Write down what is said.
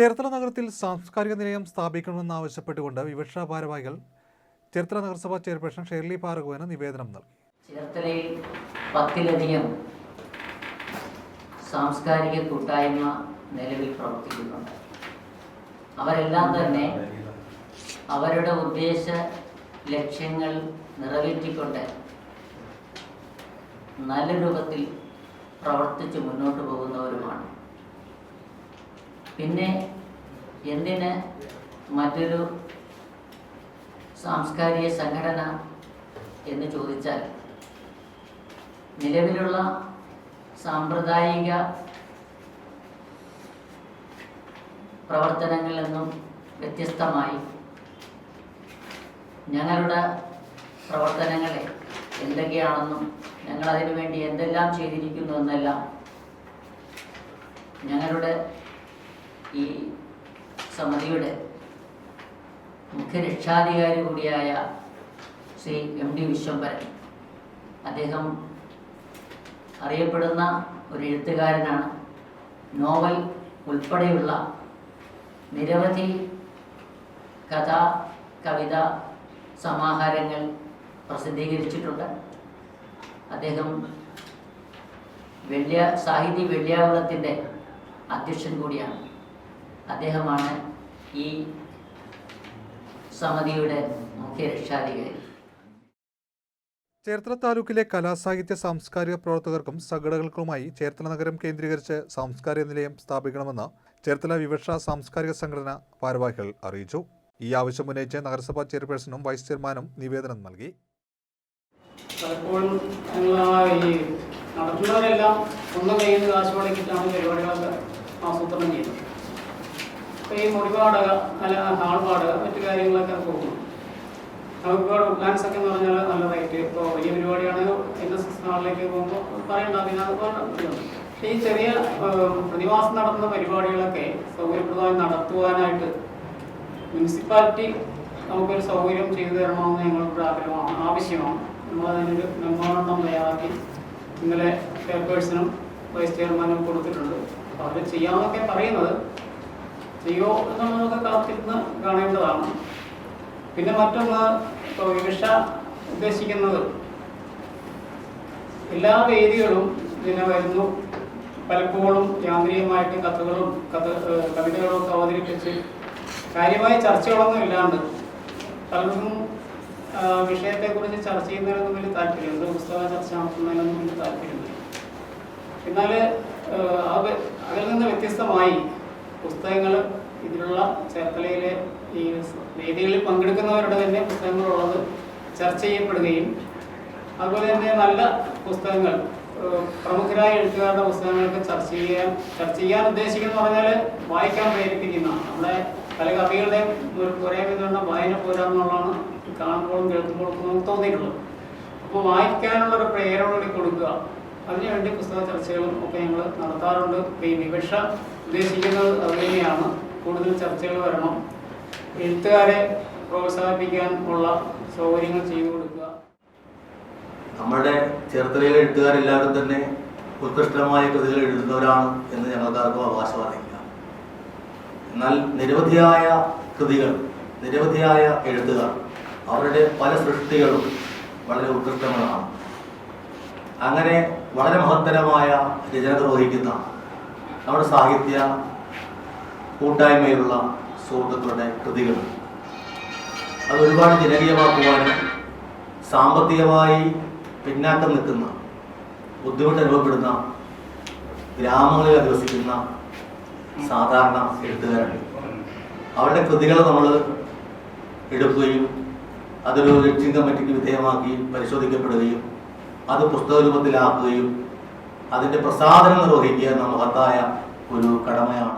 ചേർത്തല നഗരത്തിൽ സാംസ്കാരിക നിലയം സ്ഥാപിക്കണമെന്നാവശ്യപ്പെട്ടുകൊണ്ട് വിവക്ഷ ഭാരവാഹികൾ ചേർത്തല നഗരസഭാ ചെയർപേഴ്സൺ ഷെർലി ഭാർഗവന് നിവേദനം നൽകി. ചേർത്തലയിൽ പത്തിലധികം സാംസ്കാരിക കൂട്ടായ്മ നിലവിൽ പ്രവർത്തിക്കുന്നുണ്ട്. അവരെല്ലാം തന്നെ അവരുടെ ഉദ്ദേശ ലക്ഷ്യങ്ങൾ നിറവേറ്റിക്കൊണ്ട് നല്ല രൂപത്തിൽ പ്രവർത്തിച്ച് മുന്നോട്ട് പോകുന്നവരുമാണ്. പിന്നെ എന്തിന് മറ്റൊരു സാംസ്കാരിക സംഘടന എന്ന് ചോദിച്ചാൽ നിലവിലുള്ള സാമ്പ്രദായിക പ്രവർത്തനങ്ങളിൽ നിന്നും വ്യത്യസ്തമായി ഞങ്ങളുടെ പ്രവർത്തനങ്ങളെ എന്തൊക്കെയാണെന്നും ഞങ്ങൾ അതിനുവേണ്ടി എന്തെല്ലാം ചെയ്തിരിക്കുന്നു എന്നെല്ലാം ഞങ്ങളുടെ ഈ സമിതിയുടെ മുഖ്യ രക്ഷാധികാരി കൂടിയായ ശ്രീ എം ഡി വിശ്വംഭരൻ. അദ്ദേഹം അറിയപ്പെടുന്ന ഒരു എഴുത്തുകാരനാണ്. നോവൽ ഉൾപ്പെടെയുള്ള നിരവധി കഥ കവിത സമാഹാരങ്ങൾ പ്രസിദ്ധീകരിച്ചിട്ടുണ്ട്. അദ്ദേഹം വെള്ളിയ സാഹിത്യ വെള്ളിയാകുളത്തിന്റെ അധ്യക്ഷൻ കൂടിയാണ്. അദ്ദേഹമാണ് ഈ സമിതിയുടെ മുഖ്യ രക്ഷാധികാരി. ചേർത്തല താലൂക്കിലെ കലാസാഹിത്യ സാംസ്കാരിക പ്രവർത്തകർക്കും സംഘടനകൾക്കുമായി ചേർത്തല നഗരം കേന്ദ്രീകരിച്ച് സാംസ്കാരിക നിലയം സ്ഥാപിക്കണമെന്ന് ചേർത്തല വിവക്ഷ സാംസ്കാരിക സംഘടന ഭാരവാഹികൾ അറിയിച്ചു. ഈ ആവശ്യം ഉന്നയിച്ച് നഗരസഭാ ചെയർപേഴ്സണും വൈസ് ചെയർമാനും നിവേദനം നൽകി. പലപ്പോഴും ഈ നടത്തുന്നവരെല്ലാം സ്വന്തം കയ്യിൽ നിന്ന് കാശ് മുടക്കിയിട്ടാണ് പരിപാടികളൊക്കെ ആസൂത്രണം ചെയ്യുന്നത്. ഈ മുറി വാടക അല്ല ഹാൾ വാടക മറ്റു കാര്യങ്ങളൊക്കെ പോകുന്നു. നമുക്കിപ്പോൾ പ്ലാൻസ് ഒക്കെ എന്ന് പറഞ്ഞാൽ നല്ല റേറ്റ് ഇപ്പോൾ വലിയ പരിപാടിയാണ് എന്ന എസ് എസ് ഹാളിലേക്ക് പോകുമ്പോൾ പറയണ്ട പിന്നെ അത് പക്ഷേ ഈ ചെറിയ പ്രതിമാസം നടത്തുന്ന പരിപാടികളൊക്കെ സൗകര്യപ്രദമായി നടത്തുവാനായിട്ട് മുനിസിപ്പാലിറ്റി നമുക്കൊരു സൗകര്യം ചെയ്തു തരണമെന്ന് ഞങ്ങളുടെ ആഗ്രഹമാണ് ആവശ്യമാണ്. നമ്മളതിനൊരു മെമ്മോറണ്ടം തയ്യാറാക്കി ഇന്നലെ ചെയർപേഴ്സണും വൈസ് ചെയർമാനും കൊടുത്തിട്ടുണ്ട്. അപ്പോൾ അവർ ചെയ്യാമെന്നൊക്കെ പറയുന്നത് ചെയ്യോ എന്നുള്ളതൊക്കെ കാത്തിരുന്ന് കാണേണ്ടതാണ്. പിന്നെ മറ്റൊന്ന് ഇപ്പോൾ വിവക്ഷ ഉദ്ദേശിക്കുന്നത് എല്ലാ വേദികളും ഇതിനെ വരുന്നു. പലപ്പോഴും യാന്ത്രികമായിട്ട് കഥകളും കഥ കവിതകളും ഒക്കെ അവതരിപ്പിച്ച് കാര്യമായ ചർച്ചകളൊന്നും ഇല്ലാണ്ട് പലർക്കും വിഷയത്തെ വിഷയത്തെക്കുറിച്ച് ചർച്ച ചെയ്യുന്നതിനൊന്നും വലിയ താല്പര്യമുണ്ട് പുസ്തക ചർച്ച നടത്തുന്നതിനൊന്നും വലിയ താല്പര്യമില്ല എന്നാൽ അത് അതിൽ നിന്ന് വ്യത്യസ്തമായി പുസ്തകങ്ങൾ ഇതിലുള്ള ചേർത്തലയിലെ ഈ വേദികളിൽ പങ്കെടുക്കുന്നവരുടെ തന്നെ പുസ്തകങ്ങളുള്ളത് ചർച്ച ചെയ്യപ്പെടുകയും അതുപോലെ തന്നെ നല്ല പുസ്തകങ്ങൾ പ്രമുഖരായ എഴുത്തുകാരുടെ പുസ്തകങ്ങളൊക്കെ ചർച്ച ചെയ്യാൻ ചർച്ച ചെയ്യാൻ ഉദ്ദേശിക്കുന്ന പറഞ്ഞാൽ വായിക്കാൻ പ്രേരിപ്പിക്കുന്ന നമ്മുടെ പല കവികളുടെയും ഒരു കുറേ വിധമുള്ള വായന പോരാന്നുള്ളതാണ് കാണുമ്പോഴും കേൾക്കുമ്പോഴും തോന്നിയിട്ടുള്ളത് അപ്പോൾ വായിക്കാനുള്ള ഒരു പ്രേരണ കൂടി കൊടുക്കുക. അതിനുവേണ്ടി പുസ്തക ചർച്ചകളും ഒക്കെ ഞങ്ങൾ നടത്താറുണ്ട്. ഈ വിവക്ഷ ഉദ്ദേശിക്കുന്നത് അതുതന്നെയാണ്. കൂടുതൽ ചർച്ചകൾ വരണം. എഴുത്തുകാരെ പ്രോത്സാഹിപ്പിക്കാൻ ഉള്ള സൗകര്യങ്ങൾ ചെയ്തു കൊടുക്കുക. നമ്മുടെ ചേർത്തലയിലെ എഴുത്തുകാരെല്ലാവരും തന്നെ ഉത്കൃഷ്ടമായ കൃതികൾ എഴുതുന്നവരാണ് എന്ന് ഞങ്ങൾക്കാർക്കും അവകാശവാദിക്കുക എന്നാൽ നിരവധിയായ കൃതികൾ നിരവധിയായ എഴുത്തുകാർ അവരുടെ പല സൃഷ്ടികളും വളരെ ഉത്കൃഷ്ടങ്ങളാണ്. അങ്ങനെ വളരെ മഹത്തരമായ രചന നിർവഹിക്കുന്ന നമ്മുടെ സാഹിത്യ കൂട്ടായ്മയിലുള്ള സുഹൃത്തുക്കളുടെ കൃതികൾ. അത് ഒരുപാട് ജനകീയമാക്കുവാനും സാമ്പത്തികമായി പിന്നാക്കം നിൽക്കുന്ന ബുദ്ധിമുട്ട് അനുഭവപ്പെടുന്ന ഗ്രാമങ്ങളിൽ അധിവസിക്കുന്ന സാധാരണ എഴുത്തുകാരുണ്ട് അവരുടെ കൃതികൾ നമ്മൾ എടുക്കുകയും അതൊരു ലക്ഷ്യം കമ്മിറ്റിക്ക് വിധേയമാക്കി പരിശോധിക്കപ്പെടുകയും അത് പുസ്തക രൂപത്തിലാക്കുകയും അതിന്റെ പ്രസാദനം നിർവഹിക്കുക എന്ന മഹത്തായ ഒരു കടമയാണ്